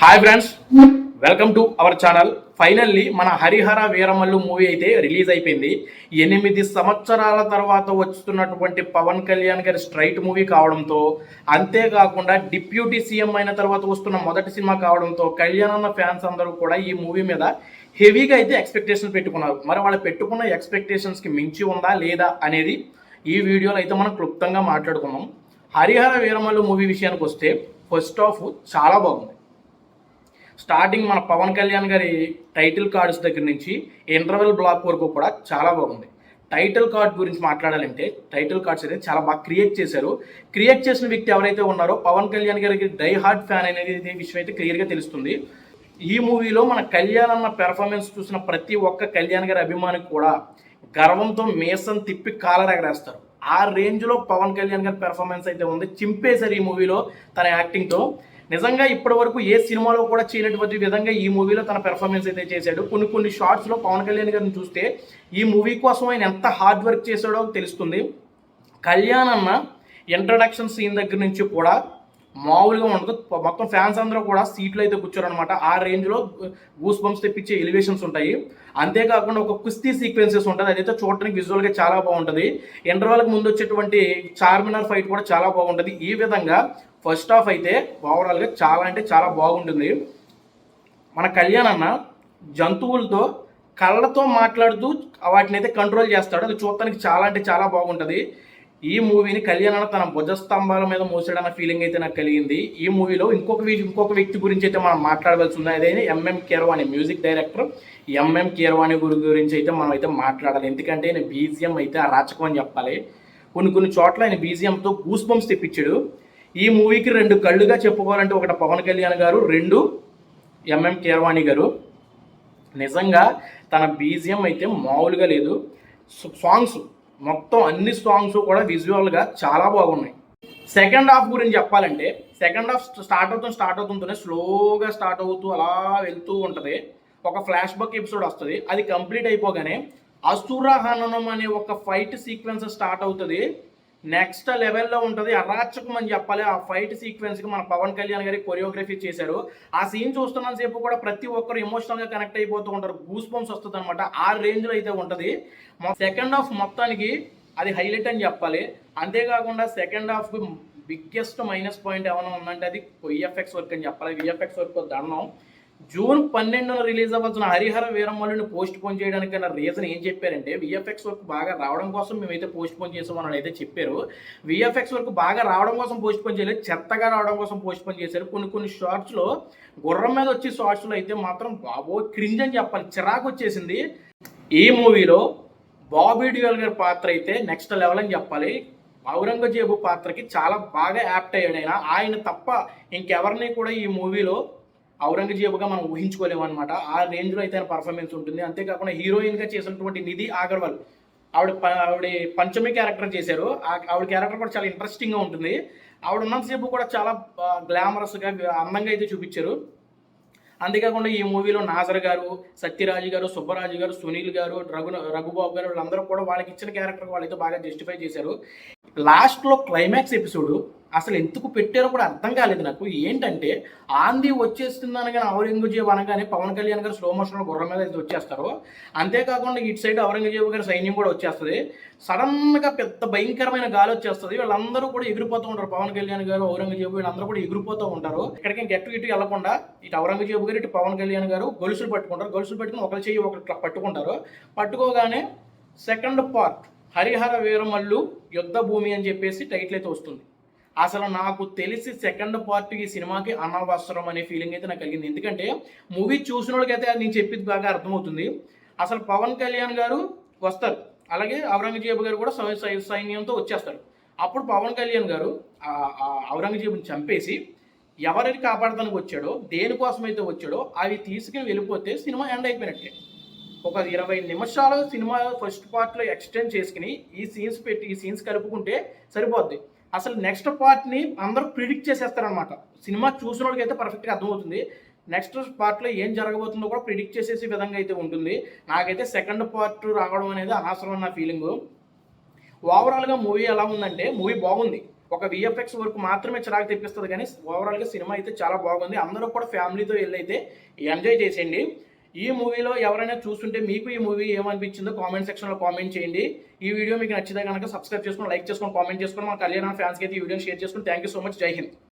Hi friends welcome to our channel finally మన Harihara Veeramallu movie అయితే release అయిపోయింది. ఎనిమిది సంవత్సరాల తర్వాత వస్తున్నటువంటి పవన్ కళ్యాణ్ గారి స్ట్రైట్ మూవీ కావడంతో అంతేకాకుండా డిప్యూటీ సీఎం అయిన తర్వాత వస్తున్న మొదటి సినిమా కావడంతో కళ్యాణ్ అన్న ఫ్యాన్స్ అందరూ కూడా ఈ మూవీ మీద హెవీగా అయితే ఎక్స్పెక్టేషన్ పెట్టుకున్నారు. మరి వాళ్ళు పెట్టుకున్న ఎక్స్పెక్టేషన్స్కి మించి ఉందా లేదా అనేది ఈ వీడియోలో అయితే మనం క్లుప్తంగా మాట్లాడుకున్నాం హరిహర వీరమల్లు మూవీ విషయానికి వస్తే ఫస్ట్ ఆఫ్ చాలా బాగుంది. స్టార్టింగ్ మన పవన్ కళ్యాణ్ గారి టైటిల్ కార్డ్స్ దగ్గర నుంచి ఇంటర్వెల్ బ్లాక్ వరకు కూడా చాలా బాగుంది. టైటిల్ కార్డ్ గురించి మాట్లాడాలంటే టైటిల్ కార్డ్స్ అయితే చాలా బాగా క్రియేట్ చేశారు. క్రియేట్ చేసిన వ్యక్తి ఎవరైతే ఉన్నారో పవన్ కళ్యాణ్ గారికి డై హార్ట్ ఫ్యాన్ అనేది విషయం అయితే క్లియర్గా తెలుస్తుంది. ఈ మూవీలో మన కళ్యాణ్ అన్న పెర్ఫార్మెన్స్ చూసిన ప్రతి ఒక్క కళ్యాణ్ గారి అభిమానికి కూడా గర్వంతో మేసం తిప్పి కాలర్ ఎగరేస్తారు ఆ రేంజ్లో పవన్ కళ్యాణ్ గారి పెర్ఫార్మెన్స్ అయితే ఉంది. చింపేశారు ఈ మూవీలో తన యాక్టింగ్తో నిజంగా ఇప్పటి వరకు ఏ సినిమాలో కూడా చేయనటువంటి విధంగా ఈ మూవీలో తన పెర్ఫార్మెన్స్ అయితే చేశాడు. కొన్ని కొన్ని షార్ట్స్లో పవన్ కళ్యాణ్ గారిని చూస్తే ఈ మూవీ కోసం ఆయన ఎంత హార్డ్ వర్క్ చేశాడో తెలుస్తుంది. కళ్యాణ్ అన్న ఇంట్రడక్షన్ సీన్ దగ్గర నుంచి కూడా మామూలుగా ఉండదు. మొత్తం ఫ్యాన్స్ అందరూ కూడా సీట్లు అయితే కూర్చోరనమాట ఆ రేంజ్లో గూస్ బంప్స్ తెప్పించే ఎలివేషన్స్ ఉంటాయి. అంతేకాకుండా ఒక కుస్తీ సీక్వెన్సెస్ ఉంటుంది. అదైతే చూడటానికి విజువల్గా చాలా బాగుంటుంది. ఇంటర్వెల్కి ముందు వచ్చేటువంటి చార్మినార్ ఫైట్ కూడా చాలా బాగుంటుంది. ఈ విధంగా ఫస్ట్ హాఫ్ అయితే ఓవరాల్గా చాలా అంటే చాలా బాగుంటుంది. మన కళ్యాణ్ అన్న జంతువులతో కళ్ళతో మాట్లాడుతూ వాటిని అయితే కంట్రోల్ చేస్తాడు. అది చూడటానికి చాలా అంటే చాలా బాగుంటుంది. ఈ మూవీని కళ్యాణ్ తన భుజస్తంభాల మీద మోసాడన్న ఫీలింగ్ అయితే నాకు కలిగింది. ఈ మూవీలో ఇంకొక ఇంకొక వ్యక్తి గురించి అయితే మనం మాట్లాడవలసి ఉంది అదే MM Keeravani music director MM Keeravani గురి గురించి అయితే మనం అయితే మాట్లాడాలి. ఎందుకంటే ఆయన బీజిఎం అయితే అరాచకం అని చెప్పాలి. కొన్ని కొన్ని చోట్ల ఆయన బీజిఎంతో గూస్ బంప్స్ తెప్పించాడు. ఈ మూవీకి రెండు కళ్ళుగా చెప్పుకోవాలంటే ఒకటి పవన్ కళ్యాణ్ గారు రెండు ఎంఎం కీరవాణి గారు. నిజంగా తన బీజిఎం అయితే మామూలుగా లేదు. సాంగ్స్ మొత్తం అన్ని సాంగ్స్ కూడా విజువల్గా చాలా బాగున్నాయి. సెకండ్ హాఫ్ గురించి చెప్పాలంటే సెకండ్ హాఫ్ స్టార్ట్ అవుతుంది స్టార్ట్ అవుతుంటేనే స్లోగా స్టార్ట్ అవుతూ అలా వెళ్తూ ఉంటుంది. ఒక ఫ్లాష్ బక్ ఎపిసోడ్ వస్తుంది. అది కంప్లీట్ అయిపోగానే అసుర హననం అనే ఒక ఫైట్ సీక్వెన్స్ స్టార్ట్ అవుతుంది. నెక్స్ట్ లెవెల్లో ఉంటుంది. అరాచకం అని చెప్పాలి. ఆ ఫైట్ సీక్వెన్స్కి మన పవన్ కళ్యాణ్ గారి కొరియోగ్రఫీ చేశారు. ఆ సీన్ చూస్తున్నంత సేపు కూడా ప్రతి ఒక్కరు ఎమోషనల్గా కనెక్ట్ అయిపోతూ ఉంటారు. గూస్ బంప్స్ వస్తుంది అనమాట ఆ రేంజ్లో అయితే ఉంటుంది. సెకండ్ హాఫ్ మొత్తానికి అది హైలైట్ అని చెప్పాలి. అంతేకాకుండా second half biggest minus point ఏమైనా ఉందంటే అది విఎఫ్ఎక్స్ వర్క్ అని చెప్పాలి. విఎఫ్ఎక్స్ వర్క్ దండం జూన్ పన్నెండున రిలీజ్ అవ్వాల్సిన హరిహర వీరమల్లుని పోస్ట్ పోన్ చేయడానికి రీజన్ ఏం చెప్పారంటే విఎఫ్ఎక్స్ వర్క్ బాగా రావడం కోసం మేమైతే పోస్ట్ పోన్ చేసామని అయితే చెప్పారు. విఎఫ్ఎక్స్ వర్క్ బాగా రావడం కోసం పోస్ట్ పోన్ చేయలేదు చెత్తగా రావడం కోసం పోస్ట్ పోన్ చేశారు. కొన్ని కొన్ని షార్ట్స్లో గుర్రం మీద వచ్చే షార్ట్స్లో అయితే మాత్రం బాబో క్రింజ్ అని చెప్పాలి. చిరాకు వచ్చేసింది. ఈ మూవీలో బాబీ డియోల్ గారి పాత్ర అయితే నెక్స్ట్ లెవెల్ అని చెప్పాలి. ఔరంగజేబు పాత్రకి చాలా బాగా యాప్ట్ అయ్యాడు ఆయన. ఆయన తప్ప ఇంకెవరిని కూడా ఈ మూవీలో ఔరంగజేబుగా మనం ఊహించుకోలేము అనమాట ఆ రేంజ్లో అయితే ఆయన పర్ఫార్మెన్స్ ఉంటుంది. అంతేకాకుండా హీరోయిన్గా చేసినటువంటి నిధి అగర్వాల్ ఆవిడ ప- ఆవిడ పంచమి క్యారెక్టర్ చేశారు. ఆ- ఆవిడ క్యారెక్టర్ కూడా చాలా ఇంట్రెస్టింగ్గా ఉంటుంది. ఆవిడ ఉన్నంతసేపు కూడా చాలా గ్లామరస్గా అందంగా అయితే చూపించారు. అంతేకాకుండా ఈ మూవీలో నాజర్ గారు సత్యరాజు గారు సుబ్బరాజు గారు సునీల్ గారు రఘు రఘుబాబు గారు వీళ్ళందరూ కూడా వాళ్ళకి ఇచ్చిన క్యారెక్టర్ వాళ్ళైతే బాగా జస్టిఫై చేశారు. లాస్ట్లో క్లైమాక్స్ ఎపిసోడ్ అసలు ఎందుకు పెట్టారో కూడా అర్థం కాలేదు నాకు. ఏంటంటే ఆంది వచ్చేస్తుంది అనగానే ఔరంగజేబు అనగానే పవన్ కళ్యాణ్ గారు స్లో మోషన్లో గుర్రం మీద అయితే వచ్చేస్తారు. అంతేకాకుండా ఇటు సైడ్ ఔరంగజేబు గారి సైన్యం కూడా వచ్చేస్తుంది. సడన్గా పెద్ద భయంకరమైన గాలి వచ్చేస్తుంది. వీళ్ళందరూ కూడా ఎగిరిపోతూ ఉంటారు. పవన్ కళ్యాణ్ గారు ఔరంగజేబు వీళ్ళందరూ కూడా ఎగిరిపోతూ ఉంటారు. ఇక్కడికి గట్టు ఇటు వెళ్ళకుండా ఇటు ఔరంగజేబు గారు ఇటు పవన్ కళ్యాణ్ గారు గొలుసులు పట్టుకుంటారు. గొలుసులు పట్టుకుని ఒకరి చెయ్యి ఒకరు పట్టుకుంటారు. పట్టుకోగానే సెకండ్ పార్ట్ హరిహర వీరమల్లు యుద్ధ భూమి అని చెప్పేసి టైటిల్ అయితే వస్తుంది. అసలు నాకు తెలిసి సెకండ్ పార్ట్ ఈ సినిమాకి అనవసరం అనే ఫీలింగ్ అయితే నాకు కలిగింది. ఎందుకంటే మూవీ చూసిన వాళ్ళకైతే నేను చెప్పింది బాగా అర్థమవుతుంది. అసలు పవన్ కళ్యాణ్ గారు వస్తారు. అలాగే ఔరంగజేబు గారు కూడా సై- సై- సైన్యంతో వచ్చేస్తారు. అప్పుడు పవన్ కళ్యాణ్ గారు ఔరంగజేబుని చంపేసి ఎవరిని కాపాడటానికి వచ్చాడో దేనికోసం అయితే వచ్చాడో అవి తీసుకుని వెళ్ళిపోతే సినిమా ఎండ్ అయిపోయినట్టే. ఒక ఇరవై నిమిషాలు సినిమా ఫస్ట్ పార్ట్లో ఎక్స్టెండ్ చేసుకుని ఈ సీన్స్ పెట్టి ఈ సీన్స్ కలుపుకుంటే సరిపోద్ది. అసలు నెక్స్ట్ పార్ట్ని అందరూ ప్రిడిక్ట్ చేసేస్తారనమాట సినిమా చూసిన వాళ్ళకి అయితే పర్ఫెక్ట్గా అర్థమవుతుంది. నెక్స్ట్ పార్ట్లో ఏం జరగబోతుందో కూడా ప్రిడిక్ట్ చేసేసే విధంగా అయితే ఉంటుంది. నాకైతే సెకండ్ పార్ట్ రావడం అనేది అనవసరం నా ఫీలింగ్. ఓవరాల్గా మూవీ ఎలా ఉందంటే మూవీ బాగుంది. ఒక విఎఫ్ఎక్స్ వరకు మాత్రమే చిరాకు తెప్పిస్తుంది కానీ ఓవరాల్గా సినిమా అయితే చాలా బాగుంది. అందరూ కూడా ఫ్యామిలీతో వెళ్ళి అయితే ఎంజాయ్ చేసేయండి. ఈ మూవీలో ఎవరైనా చూస్తుంటే మీకు ఈ మూవీ ఏమనిపించిందో కామెంట్ సెక్షన్లో కామెంట్ చేయండి. ఈ వీడియో మీకు నచ్చితే కనుక సబ్స్క్రైబ్ చేసుకొని లైక్ చేసుకొని కామెంట్ చేసుకొని మన కళ్యాణ ఫ్యాన్స్కి అయితే ఈ వీడియో షేర్ చేసుకుని. థ్యాంక్ యూ సో మచ్ జై హింద్